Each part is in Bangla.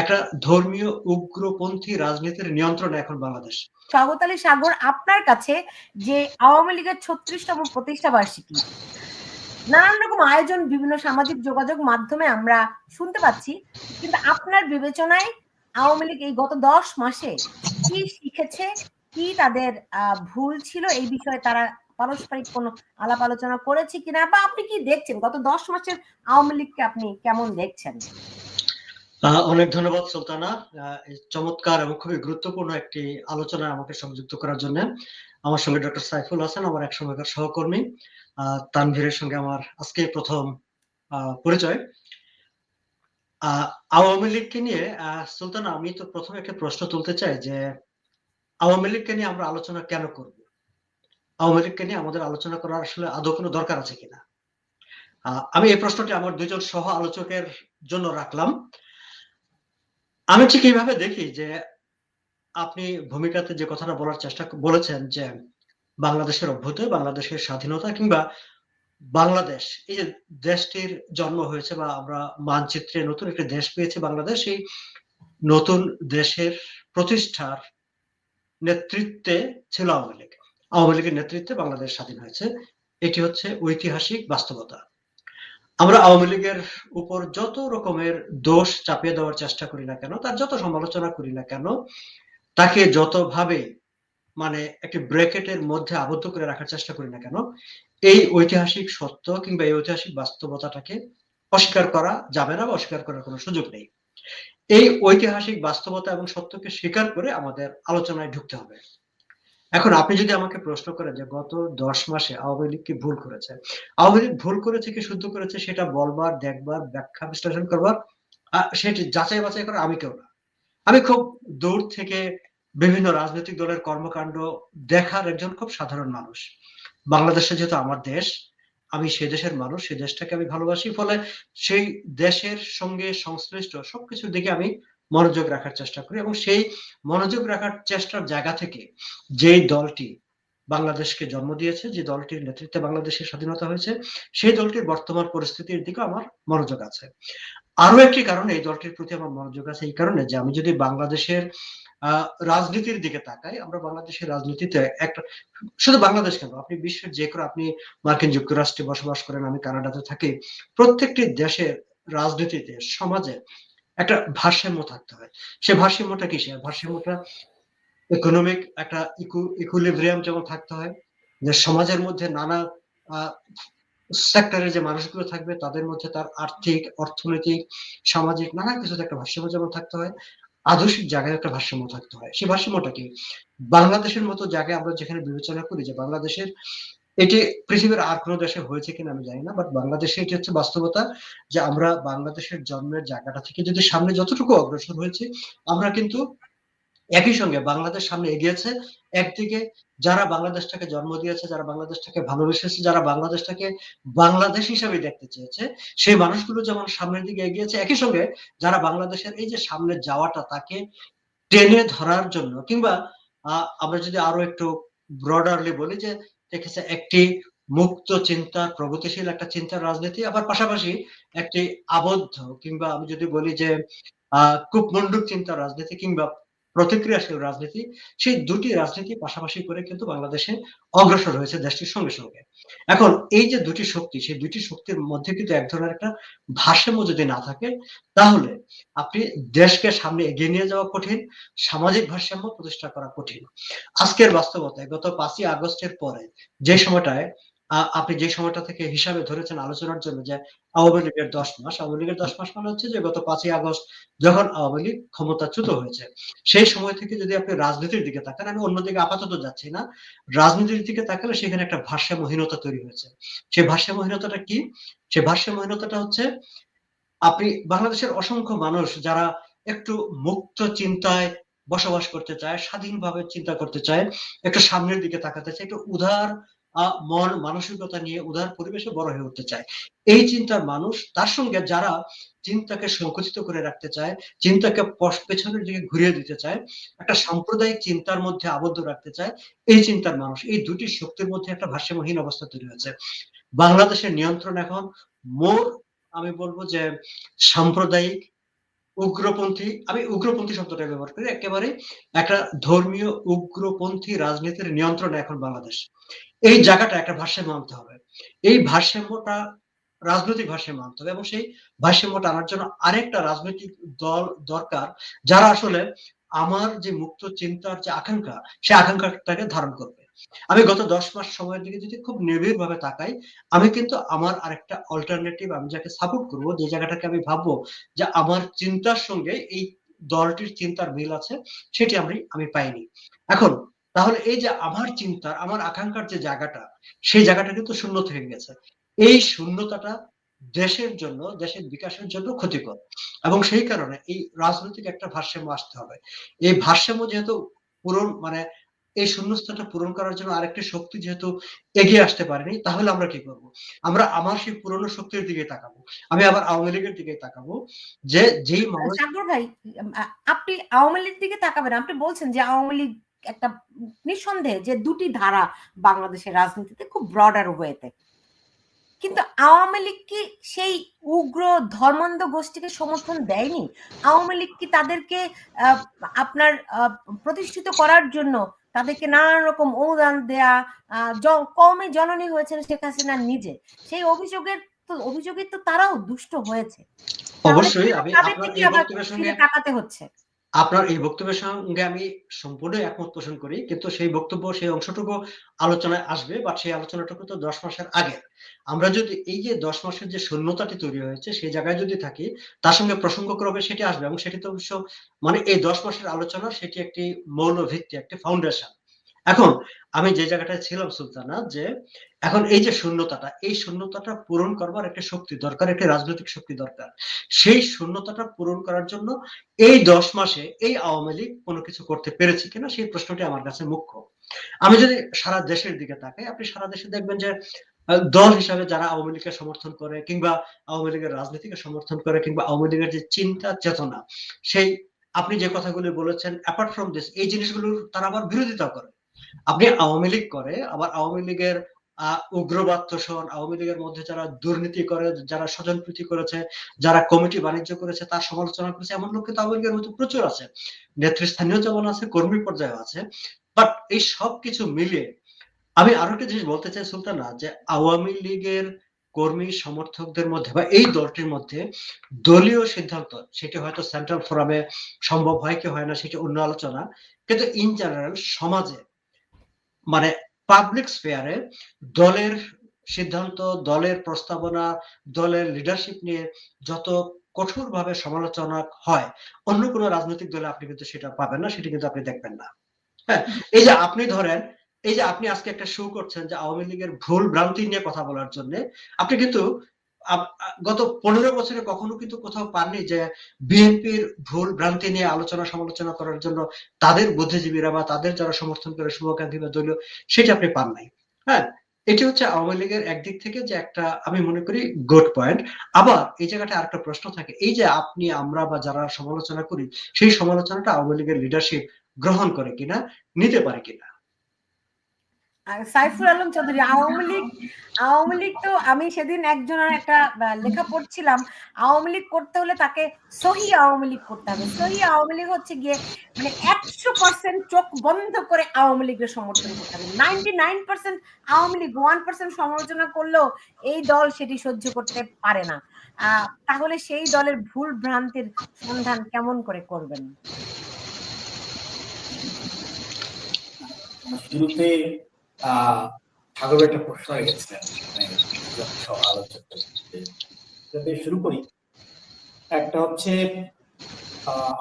একটা ধর্মীয় উগ্রপন্থী রাজনীতির নিয়ন্ত্রণ এখন বাংলাদেশ। স্বাগত আলী সাগর, আপনার কাছে যে আওয়ামী লীগের ছত্রিশতম প্রতিষ্ঠা বার্ষিকী, নানান রকম আয়োজন, বিভিন্ন সামাজিক যোগাযোগ মাধ্যমে আমরা শুনতে পাচ্ছি, কিন্তু আপনার বিবেচনায় আওয়ামী লীগ এই গত দশ মাসে কি শিখেছে, কি তাদের ভুল ছিল, এই বিষয়ে তারা পারস্পরিক কোনো আলাপ আলোচনা করেছে কিনা, বা আপনি কি দেখছেন? গত দশ মাসের আওয়ামী লীগকে আপনি কেমন দেখছেন? অনেক ধন্যবাদ সুলতানা। চমৎকার এবং খুবই গুরুত্বপূর্ণ একটি আলোচনায় আমাকে সংযুক্ত করার জন্য। আমার সঙ্গে ডক্টর সাইফুল হাসান, আমার এক সময়কার সহকর্মী তানভীরের সঙ্গে আমার আজকে প্রথম পরিচয়। আওয়ামী লীগকে নিয়ে সুলতানা, আমি তো প্রথমে একটা প্রশ্ন তুলতে চাই যে, আওয়ামী লীগকে নিয়ে আমরা আলোচনা কেন করব? আওয়ামী লীগকে নিয়ে আমাদের আলোচনা করার আসলে আদৌ কোনো দরকার আছে কিনা? আমি এই প্রশ্নটি আমার দুজন সহ আলোচকের জন্য রাখলাম। আমি ঠিক এইভাবে দেখি যে আপনি ভূমিকাতে যে কথাটা বলার চেষ্টা বলেছেন যে বাংলাদেশের অভ্যুদয়, বাংলাদেশের স্বাধীনতা কিংবা বাংলাদেশ, এই যে দেশটির জন্ম হয়েছে বা আমরা মানচিত্রে নতুন একটি দেশ পেয়েছি বাংলাদেশ, এই নতুন দেশের প্রতিষ্ঠার নেতৃত্বে ছিল আওয়ামী লীগ। আওয়ামী লীগের নেতৃত্বে বাংলাদেশ স্বাধীন হয়েছে। এটি হচ্ছে ঐতিহাসিক বাস্তবতা। আমরা আওয়ামী লীগের উপর যত রকমের দোষ চাপিয়ে দেওয়ার চেষ্টা করি না কেন, তার যত সমালোচনা করি না কেন, তাকে যতভাবে মানে একটি ব্রেকেটের মধ্যে আবদ্ধ করে রাখার চেষ্টা করি না কেন, এই ঐতিহাসিক সত্য কিংবা এই ঐতিহাসিক বাস্তবতাটাকে অস্বীকার করা যাবে না বা অস্বীকার করার কোনো সুযোগ নেই। এই ঐতিহাসিক বাস্তবতা এবং সত্যকে স্বীকার করে আমাদের আলোচনায় ঢুকতে হবে। এখন আপনি যদি আমাকে প্রশ্ন করেন যে গত দশ মাসে আওয়ামী লীগ কি ভুল করেছে? আওয়ামী লীগ ভুল করেছে কি শুদ্ধ করেছে সেটা বলবার, দেখবার, ব্যাখ্যা, বিশ্লেষণ করবার সেটি যাচাই বাছাই করা আমি কেউ না। আমি খুব দূর থেকে বিভিন্ন রাজনৈতিক দলের কর্মকাণ্ড দেখার একজন খুব সাধারণ মানুষ। বাংলাদেশে যেহেতু আমার দেশ, আমি সে দেশের মানুষ, সে দেশটাকে আমি ভালোবাসি, ফলে সেই দেশের সঙ্গে সংশ্লিষ্ট সবকিছুর দিকে আমি মনোযোগ রাখার চেষ্টা করি এবং সেই মনোযোগ রাখার চেষ্টার জায়গা থেকে যেই দলটি বাংলাদেশকে জন্ম দিয়েছে, যে দলটির নেতৃত্বে বাংলাদেশের স্বাধীনতা হয়েছে, সেই দলটির বর্তমান পরিস্থিতির দিকে আমার মনোযোগ আছে। আরও একটি কারণে এই দলটির প্রতি আমার মনোযোগ আছে এই কারণে যে আমি যদি বাংলাদেশের রাজনীতির দিকে তাকাই, আমরা বাংলাদেশের রাজনীতিতে একটা, শুধু বাংলাদেশ কেন, আপনি বিশ্বের যে কোনো, আপনি মার্কিন যুক্তরাষ্ট্রে বসবাস করেন, আমি কানাডাতে থাকি, প্রত্যেকটি দেশের রাজনীতিতে, সমাজে একটা ভারসাম্য থাকতে হয়। সে ভারসাম্যটা কি? সে ভারসাম্যটা ইকোনমিক একটা ইকুইলিব্রিয়াম যেমন থাকতে হয়, যে সমাজের মধ্যে নানা সেক্টরের যে মানুষগুলো থাকবে, তাদের মধ্যে তার আর্থিক, অর্থনৈতিক, সামাজিক নানা কিছুতে একটা ভারসাম্য যেমন থাকতে হয়, আদর্শিক জায়গায় একটা ভারসাম্য থাকতে হয়। সেই ভারসাম্যটা কি? বাংলাদেশের মতো জায়গায় আমরা যেখানে বিবেচনা করি যে বাংলাদেশের এটি পৃথিবীর আর কোনো দেশে হয়েছে কিনা আমি জানি না বাট বাংলাদেশে এটি হচ্ছে বাস্তবতা যে আমরা বাংলাদেশের জন্মের জায়গাটা থেকে যদি সামনে যতটুকু অগ্রসর হয়েছে, আমরা কিন্তু একই সঙ্গে বাংলাদেশ সামনে এগিয়েছে। একদিকে যারা বাংলাদেশটাকে জন্ম দিয়েছে, যারা বাংলাদেশটাকে ভালোবেসেছে, যারা বাংলাদেশটাকে বাংলাদেশ হিসাবে দেখতে চেয়েছে, সেই মানুষগুলো যেমন সামনের দিকে এগিয়েছে, একই সঙ্গে যারা বাংলাদেশের এই যে সামনে যাওয়াটা তাকে টেনে ধরার জন্য, কিংবা আমরা যদি আরও একটু ব্রডারলি বলি যে দেখেছে একটি মুক্ত চিন্তা, প্রগতিশীল একটা চিন্তার রাজনীতি, আবার পাশাপাশি একটি আবদ্ধ কিংবা আমি যদি বলি যে, আহ, কূপমণ্ডুক চিন্তার রাজনীতি কিংবা প্রতিক্রিয়াশীল রাজনীতি, সেই দুটি রাজনীতি পাশাপাশি করে কিন্তু বাংলাদেশে অগ্রসর হয়েছে দেশটির সঙ্গে সঙ্গে। এখন এই যে দুটি শক্তি, সেই দুটি শক্তির মধ্যে কিন্তু এক ধরনের একটা ভারসাম্য যদি না থাকে, তাহলে আপনি দেশকে সামনে এগিয়ে নিয়ে যাওয়া কঠিন, সামাজিক ভারসাম্য প্রতিষ্ঠা করা কঠিন। আজকের বাস্তবতায় গত পাঁচই আগস্টের পরে যে সময়টায় আপনি যে সময়টা থেকে হিসাবে ধরেছেন আলোচনার জন্য যে আওয়ামী লীগের দশ মাস। আওয়ামী লীগের দশ মাস মানে হচ্ছে যে গত পাঁচই আগস্ট যখন আওয়ামী লীগ ক্ষমতাচ্যুত হয়েছে, সেই সময় থেকে যদি আপনি রাজনীতির দিকে তাকান, আমি অন্যদিকে আপাতত যাচ্ছি না। রাজনীতির দিকে তাকালে সেখানে একটা ভারসাম্যহীনতা তৈরি হয়েছে। সেই ভারসাম্যহীনতাটা কি? সেই ভারসাম্যহীনতাটা হচ্ছে আপনি বাংলাদেশের অসংখ্য মানুষ যারা একটু মুক্ত চিন্তায় বসবাস করতে চায়, স্বাধীনভাবে চিন্তা করতে চায়, একটু সামনের দিকে তাকাতে চায়, একটু উদার মন মানসিকতা নিয়ে উদার পরিবেশে বড় হয়ে উঠতে চায়। এই চিন্তার মানুষ, তার সঙ্গে যারা চিন্তাকে সংকুচিত করে রাখতে চায়, চিন্তাকে পেছনের দিকে ঘুরিয়ে দিতে চায়, একটা সাম্প্রদায়িক চিন্তার মধ্যে আবদ্ধ রাখতে চায়, এই চিন্তার মানুষ, এই দুটি শক্তির মধ্যে একটা ভারসাম্যহীন অবস্থা তৈরি হয়েছে। বাংলাদেশের নিয়ন্ত্রণ এখন মোর, আমি বলব যে সাম্প্রদায়িক উগ্রপন্থী, আমি উগ্রপন্থী শব্দটা ব্যবহার করি। একেবারে একটা ধর্মীয় উগ্রপন্থী রাজনীতির নিয়ন্ত্রণে এখন বাংলাদেশ। এই জায়গাটা একটা ভারসাম্য আনতে হবে। এই ভারসাম্যটা, রাজনৈতিক ভারসাম্য আনতে হবে এবং সেই ভারসাম্যটা আনার জন্য আরেকটা রাজনৈতিক দল দরকার, যারা আসলে আমার যে মুক্ত চিন্তার যে আকাঙ্ক্ষা, সেই আকাঙ্ক্ষাটাকে ধারণ করবে। আমি গত দশ মাস সময়ের দিকে যদি খুব নিবিড় ভাবে তাকাই, আমি কিন্তু আমার আরেকটা অল্টারনেটিভ আমি যাকে সাপোর্ট করব, যে জায়গাটাকে আমি ভাববো যে আমার চিন্তার সঙ্গে এই দলটির চিন্তার মিল আছে, সেটি আমি আমি পাইনি। এখন, তাহলে এই যে আমার চিন্তার, আমার আকাঙ্ক্ষার যে জায়গাটা, সেই জায়গাটা কিন্তু শূন্য থেকে গেছে। এই শূন্যতাটা দেশের জন্য, দেশের বিকাশের জন্য ক্ষতিকর। এবং সেই কারণে এই রাজনৈতিক একটা ভারসাম্য আসতে হবে। এই ভারসাম্য যেহেতু পূরণ মানে এই শূন্যস্থানটা পূরণ করার জন্য আরেকটি শক্তি যেহেতু এগিয়ে আসতে পারেনি তাহলে আমরা কি করব? আমরা আমার সেই পুরনো শক্তির দিকে তাকাবো। আমি আবার আওয়ামী লীগের দিকে তাকাবো যে যেই মানুষ ভাই আপনি আওয়ামী লীগ দিকে তাকাবেন। আপনি বলছেন যে আওয়ামী লীগ একটা নিঃসন্দেহে যে দুটি ধারা বাংলাদেশের রাজনীতিতে খুব ব্রডার ওয়েতে কিন্তু আওয়ামী লীগ কি সেই উগ্র ধর্মান্ধ গোষ্ঠীকে সমর্থন দেয়নি? আওয়ামী লীগ কি তাদেরকে আহ, আপনার আহ, প্রতিষ্ঠিত করার জন্য তাদেরকে নানান রকম অনুদান দেয়া আহ, কমে জননী হয়েছেন শেখ হাসিনা নিজে। সেই অভিযোগের তো অভিযোগের তো তারাও দুষ্ট হয়েছে। অবশ্যই আমি তাদের এই আবার তাকাতে হচ্ছে। আপনার এই বক্তব্যের সঙ্গে আমি সম্পূর্ণ একমত পোষণ করি, কিন্তু সেই বক্তব্য, সেই অংশটুকু আলোচনায় আসবে বা সেই আলোচনাটুকু তো দশ মাসের আগে। আমরা যদি এই যে দশ মাসের যে শূন্যতাটি তৈরি হয়েছে, সেই জায়গায় যদি থাকি, তার সঙ্গে প্রসঙ্গক্রমে সেটি আসবে, এবং সেটি তো অবশ্য মানে এই দশ মাসের আলোচনা সেটি একটি মৌল ভিত্তি একটি ফাউন্ডেশন এখন আমি যে জায়গাটায় ছিলাম সুলতানা যে এখন এই যে শূন্যতাটা, এই শূন্যতাটা পূরণ করবার একটা শক্তি দরকার, একটা রাজনৈতিক শক্তি দরকার। সেই শূন্যতাটা পূরণ করার জন্য এই দশ মাসে এই আওয়ামী লীগ কোনো কিছু করতে পেরেছে কিনা, সেই প্রশ্নটি আমার কাছে মুখ্য। আমি যদি সারা দেশের দিকে তাকাই, আপনি সারা দেশে দেখবেন যে দল হিসাবে যারা আওয়ামী লীগকে সমর্থন করে কিংবা আওয়ামী লীগের রাজনীতিকে সমর্থন করে কিংবা আওয়ামী লীগের যে চিন্তা, চেতনা, সেই আপনি যে কথাগুলি বলেছেন অ্যাপার্ট ফ্রম দিস এই জিনিসগুলোর তারা আবার বিরোধিতা করে। আপনি আওয়ামী লীগ করে, আবার আওয়ামী লীগের উগ্রবাদ তোষণ আওয়ামী লীগের মধ্যে যারা দুর্নীতি করে, যারা স্বজনপ্রীতি করেছে, যারা কমিটি বাণিজ্য করেছে, তার সমালোচনা করেছে, এমন লোক কিন্তু আওয়ামী লীগের মধ্যে প্রচুর আছে। নেতৃস্থানীয় যেমন আছে, কর্মী পর্যায়ে আছে। বাট এই সব কিছু মিলিয়ে আমি আরও একটা জিনিস বলতে চাই সুলতানা, যে আওয়ামী লীগের কর্মী সমর্থকদের মধ্যে বা এই দলটির মধ্যে দলীয় সিদ্ধান্ত, সেটি হয়তো সেন্ট্রাল ফোরামে সম্ভব হয় কি হয় না, সেটি অন্য আলোচনা। কিন্তু ইন জেনারেল সমাজে মানে পাবলিক স্পেয়ারে দলের সিদ্ধান্ত, দলের প্রস্তাবনা, দলের লিডারশিপ নিয়ে যত কঠোরভাবে সমালোচনা হয়, অন্য কোনো রাজনৈতিক দলে আপনি কিন্তু সেটা পাবেন না, সেটা কিন্তু আপনি দেখবেন না। হ্যাঁ এই যে আপনি ধরেন, এই যে আপনি আজকে একটা শো করছেন যে আওয়ামী লীগের ভুল ভ্রান্তি নিয়ে কথা বলার জন্য, আপনি কিন্তু গত পনেরো বছরে কখনো কিন্তু কোথাও পাননি যে বিএনপির ভুল ভ্রান্তি নিয়ে আলোচনা সমালোচনা করার জন্য তাদের বুদ্ধিজীবীরা বা তাদের যারা সমর্থন করে শুভকান্তি বা দলীয়, সেটা আপনি পান নাই। হ্যাঁ এটি হচ্ছে আওয়ামী লীগের একদিক থেকে যে একটা, আমি মনে করি গুড পয়েন্ট আবার এই জায়গাটা আরেকটা প্রশ্ন থাকে, এই যে আপনি, আমরা বা যারা সমালোচনা করি, সেই সমালোচনাটা আওয়ামী লীগের লিডারশিপ গ্রহণ করে কিনা, নিতে পারে কিনা? আর সাইফুল আলম চৌধুরী, আওয়ামী লীগ আওয়ামী লীগ তো আমি সেদিন একজনের একটা লেখা পড়ছিলাম। আওয়ামী লীগ করতে হলে তাকে সহি আওয়ামী লীগ করতে হবে। সহি আওয়ামী লীগ হচ্ছে গিয়ে মানে একশো পার্সেন্ট চোখ বন্ধ করে আওয়ামী লীগের সমর্থন করতে হবে। Ninety nine percent Awami League one percent সমালোচনা করলেও এই দল সেটি সহ্য করতে পারে না। তাহলে সেই দলের ভুল ভ্রান্তির সন্ধান কেমন করে করবেন? শুরুতে আহ সাগর একটা প্রশ্ন গেছে মানে যাতে শুরু করি। একটা হচ্ছে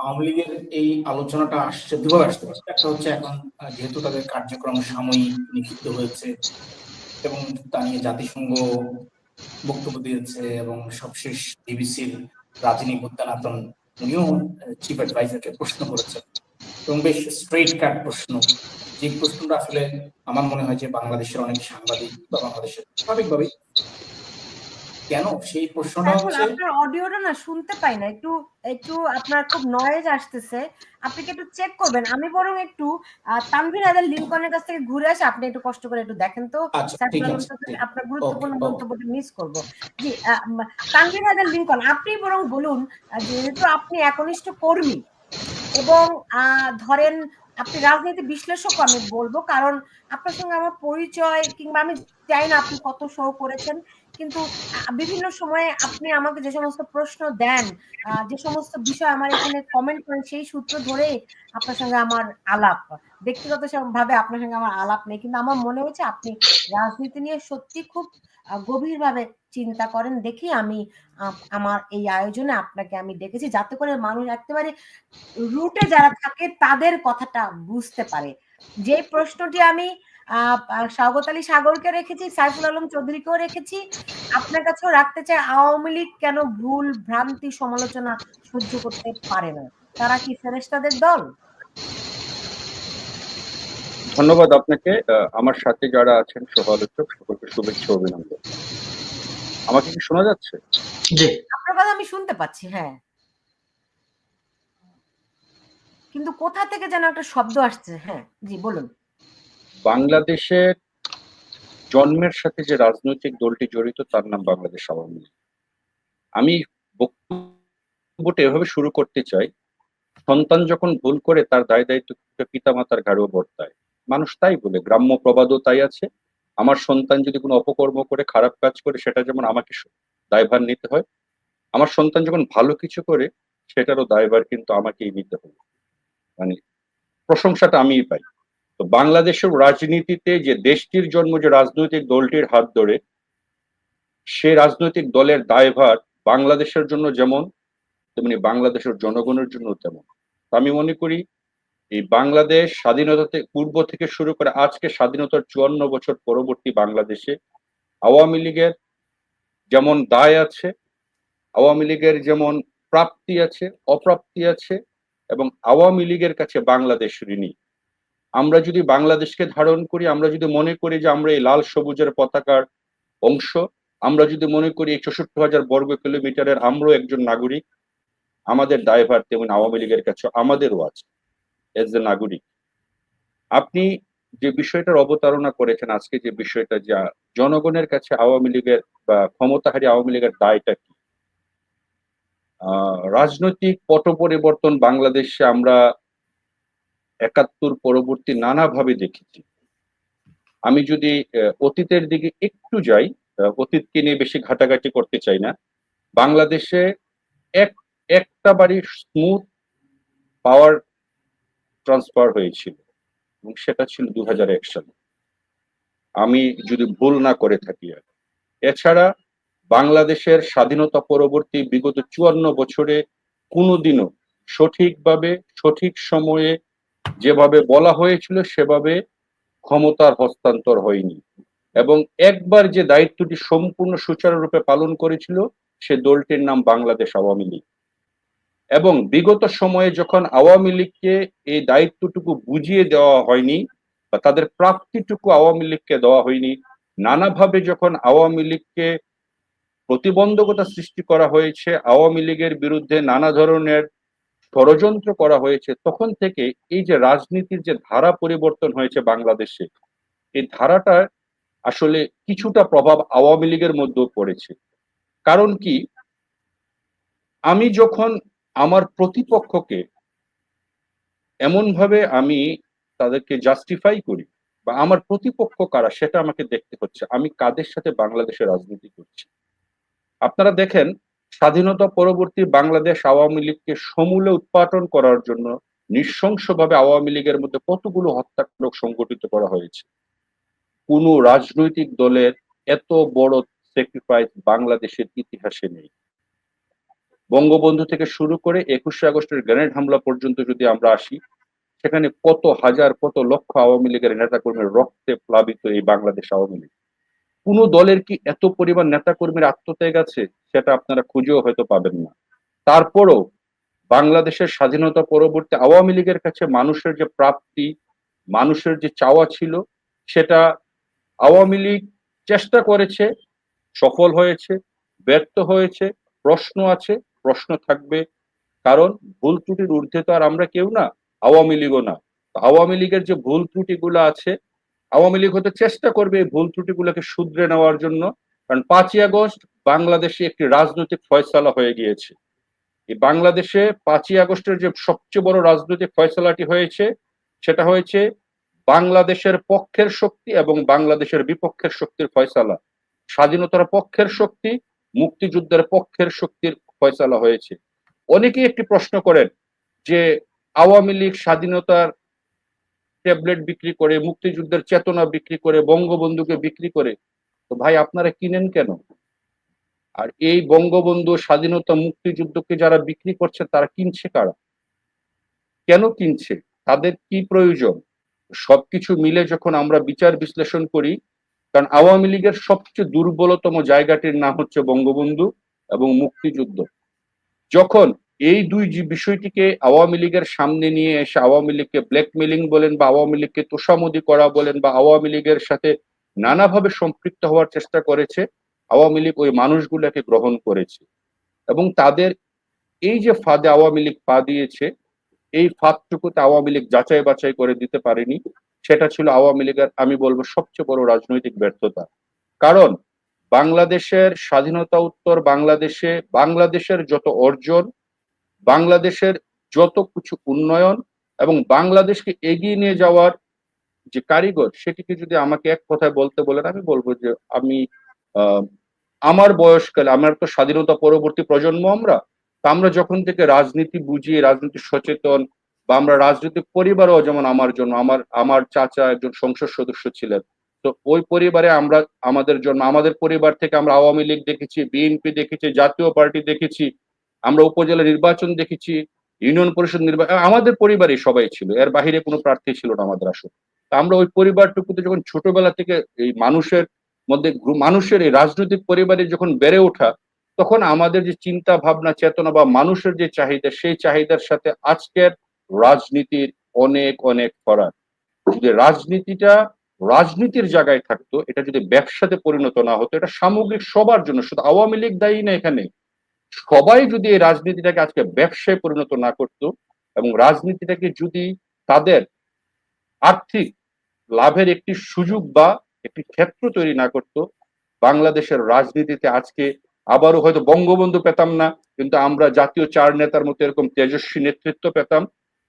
আওয়ামী লীগের এই আলোচনাটা আসছে, দুভাবে আসতে পারে। একটা হচ্ছে এখন যেহেতু তাদের কার্যক্রম সাময়িক নিষিদ্ধ হয়েছে এবং তা নিয়ে জাতিসংঘ বক্তব্য দিয়েছে এবং সবশেষ বিবিসির রাজনী বুদ্ধানাতন উনিও চিফ অ্যাডভাইজারকে প্রশ্ন করেছেন। এবং বেশ স্ট্রেট কাট প্রশ্ন যে প্রশ্নটা আসলে আমার মনে হয় যে বাংলাদেশের অনেক সাংবাদিক বা বাংলাদেশের স্বাভাবিকভাবেই। কেন? সেই প্রশ্নটা হচ্ছে আপনার অডিওটা না শুনতে পাই না। একটু একটু আপনার খুব নয়েজ আসতেছে। আপনি কি একটু চেক করবেন? আমি বরং একটু তানভীর হায়দার লিঙ্কনের কাছ থেকে ঘুরে আসে। আপনি একটু কষ্ট করে একটু দেখেন তো। আচ্ছা আপনার গুরুত্বপূর্ণ। মন্তব্যটা মিস করব। জি তানভীর হায়দার লিঙ্কন আপনি বরং বলুন যেহেতু আপনি একনিষ্ঠ কর্মী এবং আহ, ধরেন আপনি রাজনীতি বিশ্লেষক আমি বলব, কারণ আপনার সঙ্গে আমার পরিচয় কিংবা আমি চাই না আপনি কত শো করেছেন। কিন্তু বিভিন্ন সময়ে আপনি আমাকে যে সমস্ত প্রশ্ন দেন যে সমস্ত বিষয় আমার এখানে কমেন্ট করেন, সেই সূত্র ধরে আপনার সঙ্গে আমার আলাপ ব্যক্তিগত ভাবে আপনার সঙ্গে আমার আলাপ নেই, কিন্তু আমার মনে হচ্ছে আপনি রাজনীতি নিয়ে সত্যি খুব গভীরভাবে চিন্তা করেন। দেখি আমি আমার এই আয়োজনে আপনাকে আমি ডেকেছি, যাতে করে মানুষ একেবারে রুটে যারা থাকে তাদের কথাটা বুঝতে পারে। যে প্রশ্নটি আমি স্বাগত আলী সাগরকে রেখেছি সাইফুল আলম চৌধুরীকেও রেখেছি। আপনার কাছেও রাখতে চাই আওয়ামী লীগ কেন ভুল ভ্রান্তি সমালোচনা সহ্য করতে পারে না? তারা কি ফেরেশতাদের দল? ধন্যবাদ আপনাকে। আমার সাথে যারা আছেন সভালোচক সকলকে শুভেচ্ছা অভিনন্দন। আমাকে কি শোনা যাচ্ছে? জি। আপনার কথা আমি শুনতে পাচ্ছি হ্যাঁ। কিন্তু কোথা থেকে যেন একটা শব্দ আসছে হ্যাঁ জি বলুন। বাংলাদেশের জন্মের সাথে যে রাজনৈতিক দলটি জড়িত, তার নাম বাংলাদেশ আওয়ামী লীগ। আমি বক্তব্যটা এভাবে শুরু করতে চাই, সন্তান যখন ভুল করে তার দায় দায়িত্ব পিতা মাতার ঘাড়েও বর্তায় মানুষ তাই বলে, গ্রাম্য প্রবাদও তাই আছে। আমার সন্তান যদি কোনো অপকর্ম করে, খারাপ কাজ করে, সেটা যেমন আমাকে দায়ভার নিতে হয়, আমার সন্তান যখন ভালো কিছু করে, সেটারও দায়ভার কিন্তু আমাকেই নিতে হবে। মানে প্রশংসাটা আমিই পাই। তো বাংলাদেশের রাজনীতিতে যে দেশটির জন্ম যে রাজনৈতিক দলটির হাত ধরে, সে রাজনৈতিক দলের দায়ভার বাংলাদেশের জন্য যেমন, তেমনি বাংলাদেশের জনগণের জন্য তেমন। আমি মনে করি, এই বাংলাদেশ স্বাধীনতা থেকে- পূর্ব থেকে শুরু করে আজকে স্বাধীনতার চুয়ান্ন বছর পরবর্তী বাংলাদেশে, আওয়ামী লীগের যেমন দায় আছে, আওয়ামী লীগের যেমন প্রাপ্তি আছে, অপ্রাপ্তি আছে, এবং আওয়ামী লীগের কাছে বাংলাদেশ ঋণী। আমরা যদি বাংলাদেশকে ধারণ করি, আমরা যদি মনে করি যে আমরা এই লাল সবুজের পতাকার অংশ, আমরা যদি মনে করি এই চৌষট্টি হাজার বর্গ কিলোমিটারের আমরাও একজন নাগরিক, আমাদের দায়ভার তেমন আওয়ামী লীগের কাছে আমাদেরও আছে এজ এ নাগরিক। আপনি যে বিষয়টার অবতারণা করেছেন, আজকে যে বিষয়টা, যা জনগণের কাছে আওয়ামী লীগের বা ক্ষমতাহারী আওয়ামী লীগের দায়টা কি? রাজনৈতিক পট পরিবর্তন বাংলাদেশে আমরা একাত্তর পরবর্তী নানাভাবে দেখেছি। আমি যদি অতীতের দিকে একটু যাই অতীতকে নিয়ে বেশি ঘাটাঘাটি করতে চাই না। বাংলাদেশে এক, একটা বাড়ি স্মুথ পাওয়ার ট্রান্সফার হয়েছিল, এবং সেটা ছিল দু হাজার এক সালে। আমি যদি ভুল না করে থাকি আর। এছাড়া বাংলাদেশের স্বাধীনতা পরবর্তী বিগত চুয়ান্ন বছরে কোনোদিনও সঠিকভাবে, সঠিক সময়ে যেভাবে বলা হয়েছিল সেভাবে ক্ষমতার হস্তান্তর হয়নি। এবং একবার যে দায়িত্বটি সম্পূর্ণ সুচারুরূপে পালন করেছিল, সে দলটির নাম বাংলাদেশ আওয়ামী লীগ। এবং বিগত সময়ে যখন আওয়ামী লীগকে এই দায়িত্বটুকু বুঝিয়ে দেওয়া হয়নি বা তাদের প্রাপ্তিটুকু আওয়ামী লীগকে দেওয়া হয়নি, নানাভাবে যখন আওয়ামী লীগকে প্রতিবন্ধকতা সৃষ্টি করা হয়েছে, আওয়ামী লীগের বিরুদ্ধে নানা ধরনের ষড়যন্ত্র করা হয়েছে, তখন থেকে এই যে রাজনীতির যে ধারা পরিবর্তন হয়েছে বাংলাদেশে, এই ধারাটার আসলে কিছুটা প্রভাব আওয়ামী লীগের মধ্যেও পড়েছে। কারণ কি? আমি যখন আমার প্রতিপক্ষকে এমন ভাবে আমি তাদেরকে জাস্টিফাই করি, বা আমার প্রতিপক্ষ কারা সেটা আমাকে দেখতে হচ্ছে, আমি কাদের সাথে বাংলাদেশের রাজনীতি করছি? আপনারা দেখেন স্বাধীনতা পরবর্তী বাংলাদেশ আওয়ামী লীগকে সমূলে উৎপাটন করার জন্য নৃশংসভাবে আওয়ামী লীগের মধ্যে কতগুলো হত্যাকাণ্ড সংগঠিত করা হয়েছে? কোনো রাজনৈতিক দলের এত বড় স্যাক্রিফাইস বাংলাদেশের ইতিহাসে নেই। বঙ্গবন্ধু থেকে শুরু করে একুশে আগস্টের গ্রেনেড হামলা পর্যন্ত যদি আমরা আসি, সেখানে কত হাজার, কত লক্ষ আওয়ামী লীগের নেতাকর্মীর রক্তে প্লাবিত এই বাংলাদেশ আওয়ামী লীগ? কোন দলের কি এত পরিমাণ নেতাকর্মীর আত্মত্যাগ আছে? সেটা আপনারা খুঁজেও হয়তো পাবেন না। তারপরও বাংলাদেশের স্বাধীনতা পরবর্তী আওয়ামী লীগের কাছে মানুষের যে প্রাপ্তি, মানুষের যে চাওয়া ছিল, সেটা আওয়ামী লীগ চেষ্টা করেছে, সফল হয়েছে, ব্যর্থ হয়েছে, প্রশ্ন আছে, প্রশ্ন থাকবে। কারণ ভুল ত্রুটির ঊর্ধ্বে তো আর আমরা কেউ না, আওয়ামী লীগও না। আওয়ামী লীগের যে ভুল ত্রুটিগুলো আছে আওয়ামী লীগ হতে চেষ্টা করবে এই ভুল ত্রুটিগুলোকে শুধরে নেওয়ার জন্য, কারণ পাঁচই আগস্ট বাংলাদেশে একটি রাজনৈতিক ফয়সালা হয়ে গিয়েছে। এই বাংলাদেশে পাঁচই আগস্টের যে সবচেয়ে বড় রাজনৈতিক ফয়সালাটি হয়েছে, সেটা হয়েছে বাংলাদেশের পক্ষের শক্তি এবং বাংলাদেশের বিপক্ষের শক্তির ফয়সালা। স্বাধীনতার পক্ষের শক্তি, মুক্তিযুদ্ধের পক্ষের শক্তির ফয়সালা হয়েছে। অনেকেই একটি প্রশ্ন করেন যে আওয়ামী লীগ স্বাধীনতার ট্যাবলেট বিক্রি করে, মুক্তিযুদ্ধের চেতনা বিক্রি করে, বঙ্গবন্ধুকে বিক্রি করে, তো ভাই আপনারা কিনেন কেন? আর এই বঙ্গবন্ধু স্বাধীনতা মুক্তিযুদ্ধকে যারা বিক্রি করছে, তারা কিনছে কারা? কেন কিনছে? তাদের কি প্রয়োজন? সবকিছু মিলে যখন আমরা বিচার বিশ্লেষণ করি, কারণ আওয়ামী লীগের সবচেয়ে দুর্বলতম জায়গাটির নাম হচ্ছে বঙ্গবন্ধু এবং মুক্তিযুদ্ধ। যখন এই দুই বিষয়টিকে আওয়ামী লীগের সামনে নিয়ে এসে আওয়ামী লীগকে ব্ল্যাকমেলিং বলেন বা আওয়ামী লীগকে তোষামদি করা বলেন বা আওয়ামী লীগের সাথে নানাভাবে সম্পৃক্ত হওয়ার চেষ্টা করেছে, আওয়ামী লীগ ওই মানুষগুলোকে গ্রহণ করেছে। এবং তাদের এই যে ফাঁদে আওয়ামী লীগ পা দিয়েছে, এই ফাঁদটুকুতে আওয়ামী লীগ যাচাই বাছাই করে দিতে পারেনি। সেটা ছিল আওয়ামী লীগের, আমি বলব, সবচেয়ে বড় রাজনৈতিক ব্যর্থতা। কারণ বাংলাদেশের স্বাধীনতা উত্তর বাংলাদেশে, বাংলাদেশের যত অর্জন বাংলাদেশের যত কিছু উন্নয়ন এবং বাংলাদেশকে এগিয়ে নিয়ে যাওয়ার যে কারিগর, সেটিকে যদি আমাকে এক কথায় বলতে বলেন, আমি বলব যে আমি আমার বয়সকালে, আমার তো স্বাধীনতা পরবর্তী প্রজন্ম আমরা, তা আমরা যখন থেকে রাজনীতি বুঝি, রাজনীতি সচেতন বা আমরা রাজনৈতিক পরিবারও যেমন আমার জন্য, আমার আমার চাচা একজন সংসদ সদস্য ছিলেন, তো ওই পরিবারে আমরা, আমাদের জন্য, আমাদের পরিবার থেকে আমরা আওয়ামী লীগ দেখেছি, বিএনপি দেখেছি, জাতীয় পার্টি দেখেছি আমরা উপজেলা নির্বাচন দেখেছি, ইউনিয়ন পরিষদ নির্বাচন আমাদের পরিবারই সবাই ছিল, এর বাহিরে কোনো প্রার্থী ছিল না আমাদের আসলে। আমরা ওই পরিবারটুকুতে যখন ছোটবেলা থেকে এই মানুষের মধ্যে মানুষের এই রাজনৈতিক পরিবারে যখন বেড়ে ওঠা, তখন আমাদের যে চিন্তা, ভাবনা, চেতনা বা মানুষের যে চাহিদা, সেই চাহিদার সাথে আজকের রাজনীতির অনেক অনেক ফরাক। যদি রাজনীতিটা রাজনীতির জায়গায় থাকতো, এটা যদি ব্যবসাতে পরিণত না হতো, এটা সামগ্রিক সবার জন্য, শুধু আওয়ামী লীগ দায়ী না এখানে সবাই যদি এই রাজনীতিটাকে আজকে ব্যবসায় পরিণত না করত এবং রাজনীতিটাকে যদি তাদের আর্থিক লাভের একটি সুযোগ বা একটি ক্ষেত্র তৈরি না করত, বাংলাদেশের রাজনীতিতে আজকে আবারও হয়তো বঙ্গবন্ধু পেতাম না, কিন্তু আমরা জাতীয় চার নেতার মতো এরকম তেজস্বী নেতৃত্ব পেতাম।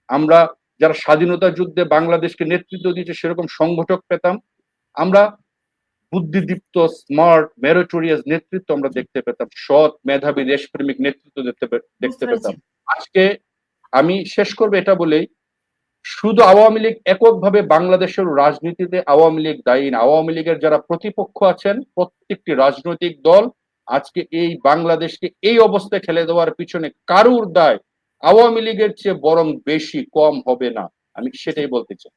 আমরা যারা স্বাধীনতা যুদ্ধে বাংলাদেশকে নেতৃত্ব দিয়েছে সেরকম সংগঠক পেতাম। আমরা বুদ্ধিদীপ্ত স্মার্ট মেরিটোরিয়াস নেতৃত্ব আমরা দেখতে পেতাম। সৎ মেধাবী দেশপ্রেমিক নেতৃত্ব দেখতে পেতাম। আজকে আমি শেষ করব এটা বলেই শুধু আওয়ামী লীগ এককভাবে বাংলাদেশের রাজনীতিতে আওয়ামী লীগ দায়ী না আওয়ামী লীগের যারা প্রতিপক্ষ আছেন প্রত্যেকটি রাজনৈতিক দল আজকে এই বাংলাদেশকে এই অবস্থায় ঠেলে দেওয়ার পিছনে কারুর দায় আওয়ামী লীগের চেয়ে বরং বেশি কম হবে না। আমি সেটাই বলতে চাই।